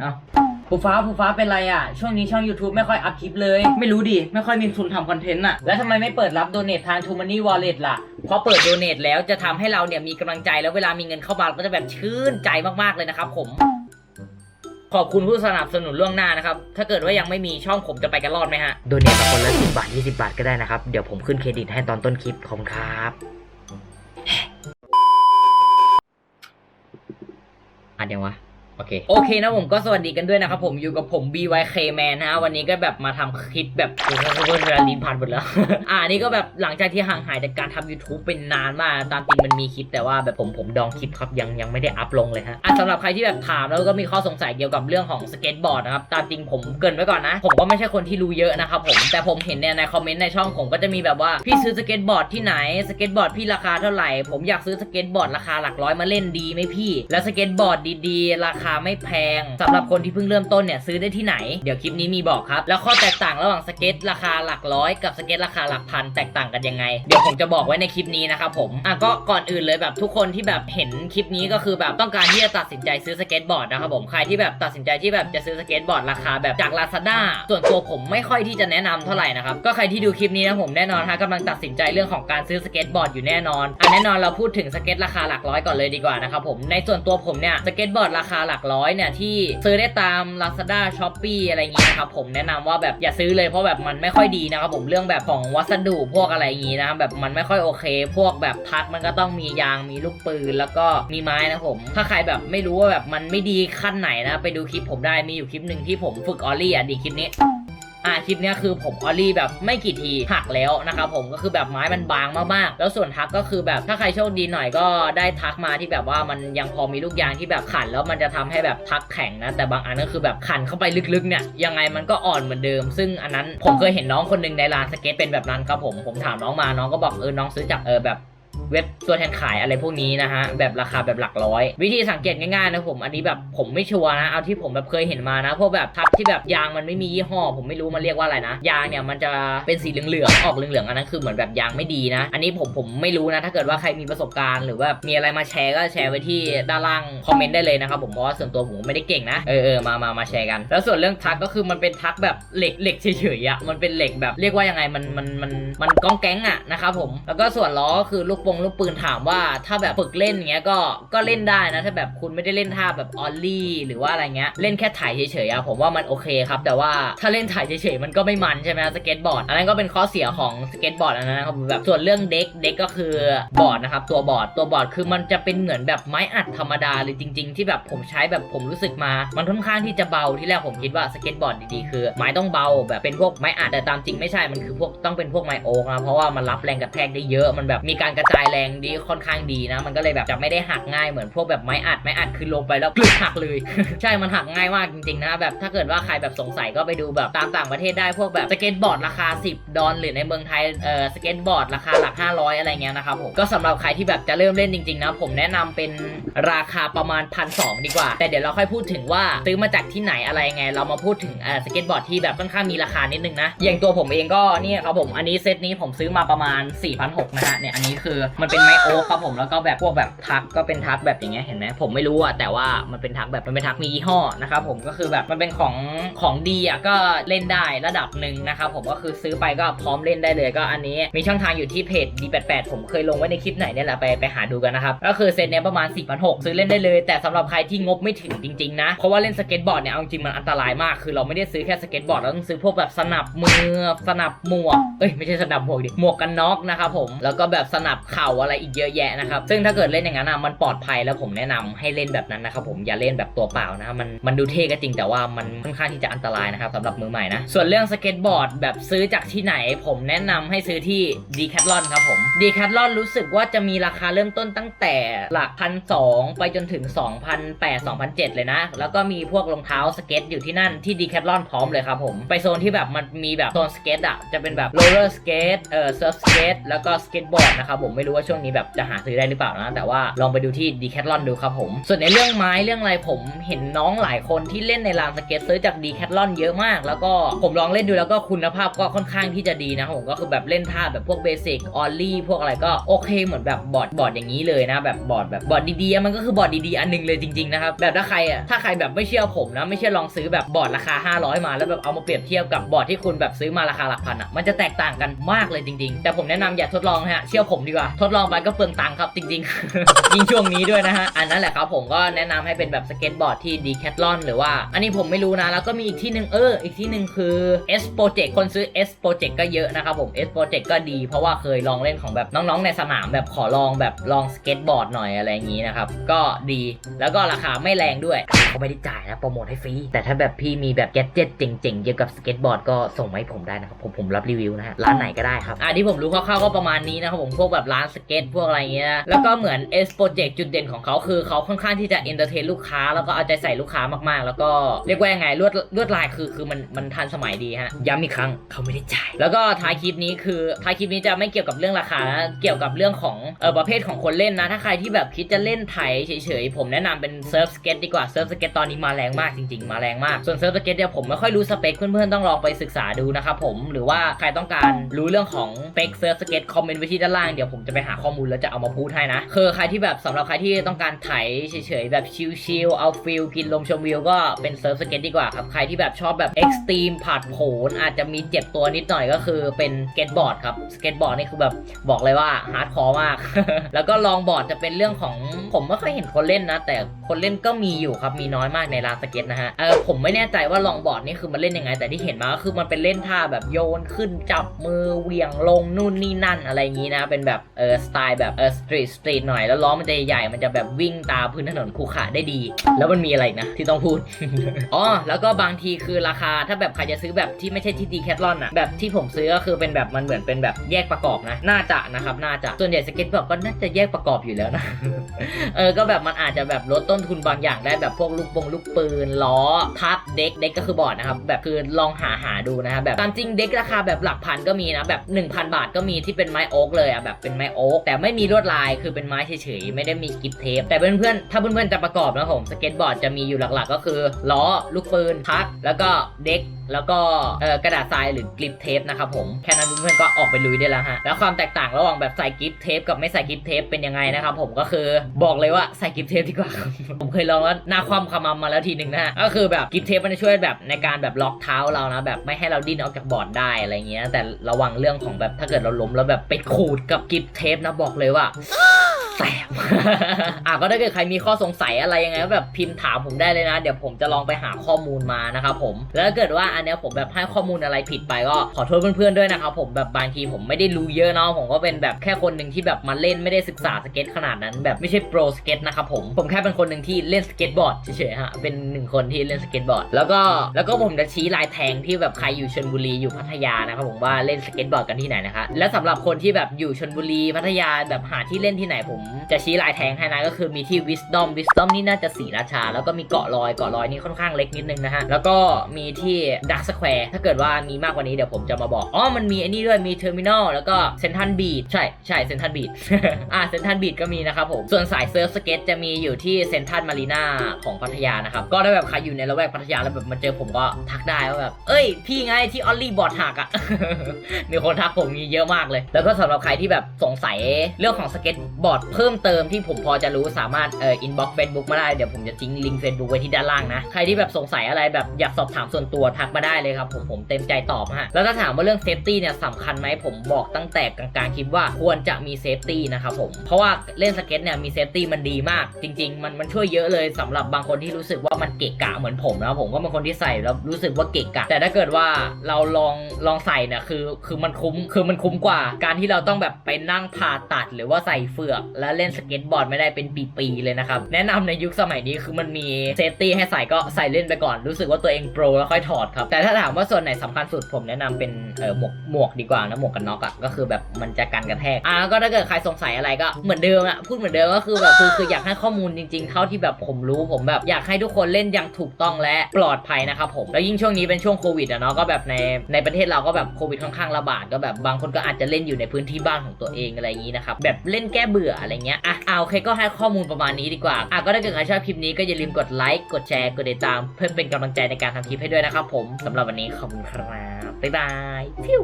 เอ้าภูฟ้าภูฟ้าเป็นไรอะ ช่วงนี้ช่อง YouTube ไม่ค่อยอัพคลิปเลย ไม่รู้ดิ ไม่ค่อยมีทุนทำคอนเทนต์อะ แล้วทำไมไม่เปิดรับโดเนททาง t ูมันนี่วอลเล็ตล่ะ เพราะเปิดโดเนทแล้วจะทำให้เราเนี่ยมีกำลังใจแล้วเวลามีเงินเข้ามาเราก็จะแบบชื่นใจมากๆเลยนะครับผม ขอบคุณผู้สนับสนุนล่วงหน้านะครับ ถ้าเกิดว่ายังไม่มีช่องผมจะไปกันรอดไหมฮะ โดเนทมาคนละสิบาท20 บาทก็ได้นะครับ เดี๋ยวผมขึ้นเครดิตให้ตอนต้นคลิปขอบคุณครับอันยังวะ โอเค โอเคนะผมก็สวัสดีกันด้วยนะครับผมอยู่กับผม BYK Man นะฮะวันนี้ก็แบบมาทำคลิปแบบโอ้โหเวลาลิ้นพันหมดแล้ว อ่านี่ก็แบบหลังจากที่ห่างหายจากการทำ YouTube เป็นนานมาก ตามจริงมันมีคลิปแต่ว่าแบบผมผมดองคลิปครับยังยังไม่ได้อัพลงเลยฮะอะสำหรับใครที่แบบถามแล้วก็มีข้อสงสัยเกี่ยวกับเรื่องของสเก็ตบอร์ดนะครับตามจริงผมเกินไว้ก่อนนะ ผมก็ไม่ใช่คนที่รู้เยอะนะครับผมแต่ผมเห็นเนี่ยในคอมเมนต์ในช่องผมก็จะมีแบบว่าพี่ซื้อสเก็ตบอร์ดที่ไหนสเก็ตบอร์ดพี่ราคาเท่าไหร่ผมอยากซื้อสเก็ตบอร์ดราคาหลักร้อยมาเล่นดีไหมพี่ แล้วสเก็ตบอร์ดดีๆราคาไม่แพงสำหรับคนที่เพิ่งเริ่มต้นเนี่ยซื้อได้ที่ไหน เดี๋ยวคลิปนี้มีบอกครับ แล้วข้อแตกต่างระหว่างสเก็ตราคาหลักร้อยกับสเก็ตราคาหลักพันแตกต่างกันยังไง เดี๋ยวผมจะบอกไว้ในคลิปนี้นะครับผม อะก็ก่อนอื่นเลยแบบทุกคนที่แบบเห็นคลิปนี้ก็คือแบบต้องการที่จะตัดสินใจซื้อสเก็ตบอร์ดนะครับผมใครที่แบบตัดสินใจที่แบบจะซื้อสเก็ตบอร์ดราคาแบบจาก Lazada ส่วนตัวผมไม่ค่อยที่จะแนะนำเท่าไหร่นะครับก็ใครที่ดูคลิปนี้นะผมแน่นอนฮะกำลังตัดสินใจเรื่องของการซื้อสเก็ตบอร์ดอยู่แน่นอนอะแน่นอนเราพูดถึงสเก็ตราคาหลักร้อยก่อนเลยดีกว่านะครับผมในส่วนตัวผมเนี่ยสเก็ตบอร์ดราคาหลักร้อยเนี่ยที่ซื้อได้ตาม Lazada Shopee อะไรอย่างงี้นะครับผมแนะนำว่าแบบอย่าซื้อเลยเพราะแบบมันไม่ค่อยดีนะครับผมเรื่องแบบของวัสดุพวกอะไรอย่างงี้นะแบบมันไม่ค่อยโอเค พวกแบบพัดมันก็ต้องมียางมีลูกปืนแล้วก็มีไม้นะผม ถ้าใครแบบไม่รู้ว่าแบบมันไม่ดีขั้นไหนนะ ไปดูคลิปผมได้มีอยู่คลิปหนึ่งที่ผมฝึกออลลี่อะดีคลิปนี้ อ่าคลิปเนี้ยคือผมออลลี่แบบไม่กี่ทีหักแล้วนะครับผมก็คือแบบไม้มันบางมากๆ แล้วส่วนทักก็คือแบบถ้าใครโชคดีหน่อยก็ได้ทักมาที่แบบว่ามันยังพอมีลูกยางที่แบบขัน แล้วมันจะทำให้แบบทักแข็งนะ แต่บางอันก็คือแบบขันเข้าไปลึกๆเนี่ยยังไงมันก็อ่อนเหมือนเดิม ซึ่งอันนั้นผมเคยเห็นน้องคนหนึ่งในร้านสเก็ตเป็นแบบนั้นครับผมผมถามน้องมาน้องก็บอกเออน้องซื้อจากเออแบบ เว็บตัวแทนขายอะไรพวกนี้นะฮะแบบราคาแบบหลักร้อย วิธีสังเกตง่ายๆนะผมอันนี้แบบผมไม่ชัวร์นะเอาที่ผมแบบเคยเห็นมานะพวกแบบทักที่แบบยางมันไม่มียี่ห้อ ผมไม่รู้มันเรียกว่าอะไรนะ ยางเนี่ยมันจะเป็นสีเหลืองๆออกเหลืองๆอันนั้นคือเหมือนแบบยางไม่ดีนะ อันนี้ผมผมไม่รู้นะ ถ้าเกิดว่าใครมีประสบการณ์หรือว่ามีอะไรมาแชร์ก็แชร์ไว้ที่ด้านล่างคอมเมนต์ได้เลยนะครับผมเพราะว่าส่วนตัวผมไม่ได้เก่งนะเออเออมามามาแชร์กัน แล้วส่วนเรื่องทักก็คือมันเป็นทักแบบเหล็กเหล็กเฉยๆอะมันเป็นเหล็กแบบเรียกว่ายังไงมันมันมันมันก้องแก๊งอะนะครับผมแล้วก็ส่วนล้อคือลูกปงลูกปืนถามว่าถ้าแบบฝึกเล่นอย่างเงี้ยก็ก็เล่นได้นะ ถ้าแบบคุณไม่ได้เล่นท่าแบบออลลี่หรือว่าอะไรเงี้ยเล่นแค่ถ่ายเฉยๆอะผมว่ามันโอเคครับ แต่ว่าถ้าเล่นถ่ายเฉยๆมันก็ไม่มันใช่ไหมสเก็ตบอร์ดอันนั้นก็เป็นข้อเสียของสเก็ตบอร์ดอันนั้นนะครับแบบส่วนเรื่องเด็กเด็กก็คือบอร์ดนะครับตัวบอร์ดตัวบอร์ดคือมันจะเป็นเหมือนแบบไม้อัดธรรมดาเลยจริง ๆ ที่แบบผมใช้แบบผมรู้สึกมา มันค่อนข้างที่จะเบาที่แรกผมคิดว่าสเก็ตบอร์ดดีๆคือ ไม้ต้องเบาแบบเป็นพวกไม้อัดแต่ตามจริงไม่ใช่มันคือพวกต้องเป็นพวกไม้โอ๊กนะเพราะว่ามันรับแรงกระแทกได้เยอะมันแบบมีการกระจายแรงดีค่อนข้างดีนะ มันก็เลยแบบจะไม่ได้หักง่ายเหมือนพวกแบบไม้อัดไม้อัดคือลงไปแล้วกลึกหักเลย ใช่มันหักง่ายมากจริงๆนะแบบถ้าเกิดว่าใครแบบสงสัยก็ไปดูแบบตามต่างประเทศได้พวกแบบสเก็ตบอร์ดราคา 10 ดอลหรือในเมืองไทยเอ่อสเก็ตบอร์ดราคาหลัก 500 อะไรเงี้ยนะครับผมก็สำหรับใครที่แบบจะเริ่มเล่นจริงๆนะผมแนะนำเป็นราคาประมาณพันสดีกว่า แต่เดี๋ยวเราค่อยพูดถึงว่าซื้อมาจากที่ไหนอะไรไง เรามาพูดถึงเอ่อสเก็ตบอร์ดที่แบบค่อนข้างมีราคานิดนึงนะอย่างตัวผมเองก็เนี่ยครับผมอันนี้เซตนี้ผมซื้อมาประมาณ4,600นะฮะเนี่ยอันนี้คือมันเป็นไม้โอ๊คครับผมแล้วก็แบบพวกแบบทักก็เป็นทักแบบอย่างเงี้ยเห็นไหมผมไม่รู้อะแต่ว่ามันเป็นทักแบบมันเป็นทักมียี่ห้อนะครับผมก็คือแบบมันเป็นของของดีอะก็เล่นได้ระดับหนึ่งนะครับผมก็คือซื้อไปก็พร้อมเล่นได้เลยก็อันนี้มีช่องทางอยู่ที่เพจ D88 ผมเคยลงไว้ในคลิปไหนเนี่ยแหละไปไปหาดูกันนะครับก็คือเซตเนี้ยประมาณ4,600ซื้อเล่นได้เลย แต่สำหรับใครที่งบไม่ถึงจริงๆนะเพราะว่าเล่นสเก็ตบอร์ดเนี่ยเอาจริงมันอันตรายมาก คือเราไม่ได้ซื้อแค่สเก็ตบอร์ดเราต้องซื้อพวกแบบสนับมือสนับหมวกเอ้ยไม่ใช่สนับหมวกดิหมวกกันน็อกนะครับผมแล้วก็แบบสนับเข่าอะไรอีกเยอะแยะนะครับ ซึ่งถ้าเกิดเล่นอย่างนั้นอะมันปลอดภัยแล้วผมแนะนำให้เล่นแบบนั้นนะครับผมอย่าเล่นแบบตัวเปล่านะมันมันดูเท่ก็จริงแต่ว่ามันค่อนข้างที่จะอันตรายนะครับสำหรับมือใหม่นะส่วนเรื่องสเก็ตบอร์ดแบบซื้อจากที่ไหน ผมแนะนำให้ซื้อที่ Decathlon ครับผม Decathlon รู้สึกว่าจะมีราคาเริ่มต้นตั้งแต่หลักพันสไปจนถึง2,800 2,700 เลยนะ แล้วก็มีพวกรองเท้าสเก็ตอยู่ที่นั่นที่ Decathlon พร้อมเลยครับผม ไปโซนที่แบบมันมีแบบโซนสเก็ตอะจะเป็นแบบโรลเลอร์สเก็ตเอ่อเซิร์ฟสเก็ตแล้วก็สเก็ตบอร์ดนะครับผมไม่รู้รู้ว่าช่วงนี้แบบจะหาซื้อได้หรือเปล่านะ แต่ว่าลองไปดูที่ดีแคทลอนดูครับผม ส่วนในเรื่องไม้เรื่องอะไรผมเห็นน้องหลายคนที่เล่นในลานสเก็ตซื้อจากดีแคทลอนเยอะมาก แล้วก็ผมลองเล่นดูแล้วก็คุณภาพก็ค่อนข้างที่จะดีนะครับผมก็คือแบบเล่นท่าแบบพวกเบสิกออลลี่พวกอะไรก็โอเคเหมือนแบบบอร์ดบอร์ดอย่างนี้เลยนะ แบบบอร์ดแบบบอร์ดดีๆมันก็คือบอร์ดดีๆอันหนึงเลยจริงๆนะครับแบบถ้าใครอะถ้าใครแบบไม่เชื่อผมนะ ไม่เชื่อลองซื้อแบบบอร์ดราคา 500 มาแล้วแบบเอามาเปรียบเทียบกับบอร์ดที่คุณแบบซื้อมาราคาหลักพันอะมันจะแตกต่างกันมากเลยจริง ๆ แต่ผมแนะนำอย่าทดลองฮะเชื่อผมดีกว่าทดลองไปก็เปลืองตังค์ครับจริงๆ ยิ่งช่วงนี้ด้วยนะฮะ อันนั้นแหละครับผมก็แนะนำให้เป็นแบบสเก็ตบอร์ดที่ดีแคทลอนหรือว่า อันนี้ผมไม่รู้นะ แล้วก็มีอีกที่หนึ่งเออ อีกที่หนึ่งคือ S Project คนซื้อ S Project ก็เยอะนะครับผม S Project ก็ดี เพราะว่าเคยลองเล่นของแบบน้องๆ ในสนามแบบขอลองแบบลองสเก็ตบอร์ดหน่อยอะไรอย่างนี้นะครับ ก็ดีแล้วก็ราคาไม่แรงด้วยเขาไม่ได้จ่ายนะโปรโมทให้ฟรีแต่ถ้าแบบพี่มีแบบแกดเจ็ตเจ๋งๆเกี่ยวกับสเก็ตบอร์ดก็ส่งมาให้ผมได้นะครับผมผมรับรีวิวนะฮะร้านไหนก็ได้ครับอะที่ผมรู้คร่าวๆก็ประมาณนี้นะครับผมพวกแบบร้านสเก็ตพวกอะไรเงี้ยนะแล้วก็เหมือน S Project จุดเด่นของเขาคือเขาค่อนข้างที่จะเอนเตอร์เทนลูกค้าแล้วก็เอาใจใส่ลูกค้ามากๆ แล้วก็เรียกว่ายังไงลวดลวดลายคือคือมันมันทันสมัยดีฮะย้ำอีกครั้งเขาไม่ได้จ่ายแล้วก็ท้ายคลิปนี้คือท้ายคลิปนี้จะไม่เกี่ยวกับเรื่องราคานะเกี่ยวกับเรื่องของเออประเภทของคนเล่นนะถ้าใครที่แบบคิดจะเล่นไถเฉยๆผมแนะนำเป็นเซิร์ฟสเก็ตดีกว่าเซิร์ฟสเก็ตตอนนี้มาแรงมากจริง ๆ มาแรงมากส่วนเซิร์ฟสเก็ตเนี่ยผมไม่ค่อยรู้สเปคเพื่อนๆต้องลองไปศึกษาดูนะครับผมหรือว่าใครต้องการรู้เรื่องของสเปคเซิร์ฟสเก็ตคอมเมนต์ไว้ที่ด้านล่างเดี๋ยวผมจะไปหาข้อมูลแล้วจะเอามาพูดให้นะคือใครที่แบบสำหรับใครที่ต้องการไถเฉยๆแบบชิลๆเอาฟิลกินลมชมวิวก็เป็นเซิร์ฟสเก็ตดีกว่าครับใครที่แบบชอบแบบเอ็กซ์ตรีมผาดโผนอาจจะมีเจ็บตัวนิดหน่อยก็คือเป็นสเก็ตบอร์ดครับสเก็ตบอร์ดนี่คือแบบบอกเลยว่าฮาร์ดคอร์มาก แล้วก็ลองบอร์ดจะเป็นเรื่องของผมไม่ค่อยเห็นคนเล่นนะ แต่คนเล่นก็มีอยู่ครับมีน้อยมากในร้านสเก็ตนะฮะเออผมไม่แน่ใจว่าลองบอร์ดนี่คือมันเล่นยังไง แต่ที่เห็นมาก็คือมันเป็นเล่นท่าแบบโยนขึ้นจับมือเหวี่ยงลงนู่นนี่นั่นอะไรอย่างนี้นะเป็นแบบเออสไตล์แบบเออสตรีทสตรีทหน่อยแล้วล้อมันจะใหญ่มันจะแบบวิ่งตามพื้นถนนขรุขระได้ดี แล้วมันมีอะไรนะที่ต้องพูด อ๋อ แล้วก็บางทีคือราคาถ้าแบบใครจะซื้อแบบที่ไม่ใช่ที่ดีแคทลอนอะแบบที่ผมซื้อก็คือเป็นแบบมันเหมือนเป็นแบบแยกประกอบนะ น่าจะนะครับ น่าจะ ส่วนใหญ่สเก็ตบอร์ดก็น่าจะแยกประกอบอยู่แล้วนะ เออ ก็แบบมันอาจจะแบบลดต้นทุนบางอย่างได้แบบพวกลูกปงลูกปืนล้อทับเด็กเด็กก็คือบอร์ดนะครับ แบบคือลองหาหาดูนะครับแบบตามจริงเด็กราคาแบบหลักพันก็มีนะแบบ 1,000 บาทก็มีที่เป็นไม้โอ๊กเลยอะแบบเป็นไม้โอ๊กแต่ไม่มีลวดลายคือเป็นไม้เฉยๆไม่ได้มีกิฟเทปแต่เพื่อนๆถ้าเพื่อนๆจะประกอบนะผมสเก็ตบอร์ดจะมีอยู่หลักๆ ก็คือล้อลูกปืนพักแล้วก็เด็ก แล้วก็กระดาษทรายหรือกลิปเทปนะครับผมแค่นั้นเพื่อนๆก็ออกไปลุยได้แล้วฮะแล้วความแตกต่างระหว่างแบบใส่กลิปเทปกับไม่ใส่กลิปเทปเป็นยังไงนะครับผมก็คือบอกเลยว่าใส่กลิปเทปดีกว่า ผมเคยลองแล้วหน้าคว่ำขมำมาแล้วทีหนึ่งนะฮะก็คือแบบกลิปเทปมันจะช่วยแบบในการแบบล็อกเท้าเรานะแบบไม่ให้เราดิ้นออกจากบอร์ดได้อะไรเงี้ยแต่ระวังเรื่องของแบบถ้าเกิดเราล้มแล้วแบบไปขูดกับกลิปเทปนะบอกเลยว่า แสบ อะก็ถ้าเกิดใครมีข้อสงสัยอะไรยังไงก็แบบพิมพ์ถามผมได้เลยนะ เดี๋ยวผมจะลองไปหาข้อมูลมานะครับผม แล้วถ้าเกิดว่าอันเนี้ยผมแบบให้ข้อมูลอะไรผิดไปก็ขอโทษเพื่อนๆด้วยนะครับผมแบบบางทีผมไม่ได้รู้เยอะเนาะผมก็เป็นแบบแค่คนหนึ่งที่แบบมาเล่นไม่ได้ศึกษาสเก็ตขนาดนั้น แบบไม่ใช่โปรสเก็ตนะครับผมผมแค่เป็นคนหนึ่งที่เล่นสเก็ตบอร์ดเฉยๆฮะเป็นหนึ่งคนที่เล่นสเก็ตบอร์ดแล้วก็แล้วก็ผมจะชี้ลายแทงที่แบบใครอยู่ชลบุรีอยู่พัทยานะครับผมว่าเล่นสเก็ตบอร์ดกันที่ไหนนะคะและสำหรับคนที่แบบอยู่ชลบุรีพัทยาแบบหาที่เล่นที่ไหนผมจะชี้ลายแทงให้นะก็คือมีที่ Wisdom Wisdom นี่น่าจะสีราชา แล้วก็มีเกาะลอยเกาะลอยนี่ค่อนข้างเล็กนิดนึงนะฮะ แล้วก็มีที่ Dark Square ถ้าเกิดว่ามีมากกว่านี้เดี๋ยวผมจะมาบอก อ๋อ มันมีไอ้นี่ด้วยมี Terminal แล้วก็เซนทันบีดใช่ใช่เซนทันบีดอ่าเซนทันบีดก็มีนะครับผม ส่วนสายเซิร์ฟสเก็ตจะมีอยู่ที่เซนทันมารีนาของพัทยานะครับ ก็ถ้แบบใครอยู่ในละแวกพัทยาแล้วแบบมาเจอผมก็ทักได้ว่าแบบ เอ้ย พี่ไงที่ออลลี่บอร์ดหักอะมีคนทักผมมีเยอะมากเลย แล้วก็สำหรับใครที่แบบสงสัยเรื่องของสเก็ตบอร์ดพิ่มเติมที่ผมพอจะรู้สามารถเอ่ออินบ็อกซ์เฟซบุ๊กมาได้ เดี๋ยวผมจะทิ้งลิงก์เฟซบุ๊กไว้ที่ด้านล่างนะ ใครที่แบบสงสัยอะไรแบบอยากสอบถามส่วนตัวทักมาได้เลยครับ ผมผมเต็มใจตอบฮะ แล้วถ้าถามว่าเรื่องเซฟตี้เนี่ยสำคัญไหมผมบอกตั้งแต่กลางๆคลิปว่าควรจะมีเซฟตี้นะครับผม เพราะว่าเล่นสเก็ตเนี่ยมีเซฟตี้มันดีมาก จริง ๆ มันมันช่วยเยอะเลยสำหรับบางคนที่รู้สึกว่ามันเกะกะเหมือนผมนะผมก็เป็นคนที่ใส่แล้วรู้สึกว่าเกะกะ แต่ถ้าเกิดว่าเราลองลองใส่เนี่ยคือคือมันคุ้มคือมันคุ้มกว่า การที่เราต้องแบบไปนั่งผ่าตัดหรือว่าใส่เฟือกและแล้วเล่นสเก็ตบอร์ดไม่ได้เป็นปีๆเลยนะครับ แนะนำในยุคสมัยนี้คือมันมีเซฟตี้ให้ใส่ก็ใส่เล่นไปก่อน รู้สึกว่าตัวเองโปรแล้วค่อยถอดครับ แต่ถ้าถามว่าส่วนไหนสำคัญสุดผมแนะนำเป็นเออหมวกหมวกดีกว่านะหมวกกันน็อกอะก็คือแบบมันจะกันกระแทกอะแล้วก็ถ้าเกิดใครสงสัยอะไรก็เหมือนเดิมอะพูดเหมือนเดิมก็คือแบบคือคืออยากให้ข้อมูลจริงๆเท่าที่แบบผมรู้ผมแบบอยากให้ทุกคนเล่นอย่างถูกต้องและปลอดภัยนะครับผมแล้วยิ่งช่วงนี้เป็นช่วงโควิดอะเนาะก็แบบในในประเทศเราก็แบบโควิดค่อนข้างระบาดก็แบบบางคนก็อาจจะเล่นอยู่ในพื้นที่บ้านของตัวเองอะไรอย่างนี้นะครับแบบเล่นแก้เบื่ออะไรเงี้ยอะอะโอเคก็ให้ข้อมูลประมาณนี้ดีกว่าอะก็ถ้าเกิดใครชอบคลิปนี้ก็อย่าลืมกดไลค์กดแชร์กดติดตาม เพื่อเป็นกำลังใจในการทำคลิปให้ด้วยนะครับผมสำหรับวันนี้ขอบคุณครับบ๊ายบายฟิว